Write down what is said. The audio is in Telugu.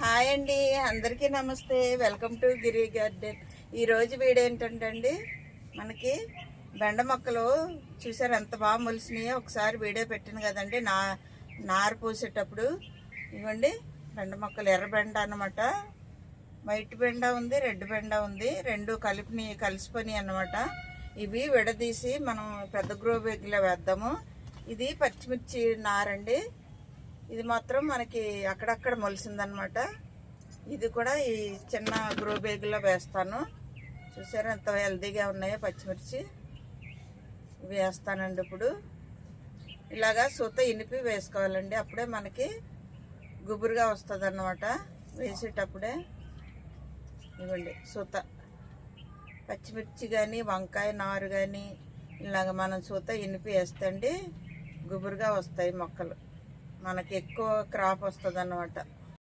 హాయ్ అండి అందరికీ నమస్తే. వెల్కమ్ టు గిరి గార్డెన్ ఈరోజు వీడియో ఏంటంటే అండి మనకి బెండ మొక్కలు చూసారు ఎంత బాగా మొలిసినాయో ఒకసారి వీడియో పెట్టాను కదండి నా నారు పూసేటప్పుడు. ఇవ్వండి బెండ మొక్కలు ఎర్ర బెండ అనమాట వైట్ బెండ ఉంది రెడ్ బెండ ఉంది రెండు కలిపిని కలిసిపోయి అనమాట ఇవి విడదీసి మనం పెద్ద గ్రో బ్యాగ్లో వేద్దాము. ఇది పచ్చిమిర్చి నారండి. ఇది మాత్రం మనకి అక్కడక్కడ మొలిసిందనమాట. ఇది కూడా ఈ చిన్న గ్రో బ్యాగ్లో వేస్తాను. చూసారా ఎంత హెల్దీగా ఉన్నాయో పచ్చిమిర్చి వేస్తానండి ఇప్పుడు. ఇలాగా సూత ఇనిపి వేసుకోవాలండి. అప్పుడే మనకి గుబురుగా వస్తుంది అన్నమాట వేసేటప్పుడే ఇవ్వండి సూత. పచ్చిమిర్చి కానీ వంకాయ నారు కానీ ఇలాగ మనం సూత ఇనిపి వేస్తే అండి గుబురుగా వస్తాయి మొక్కలు. మనకి ఎక్కువ క్రాప్ వస్తుంది అన్నమాట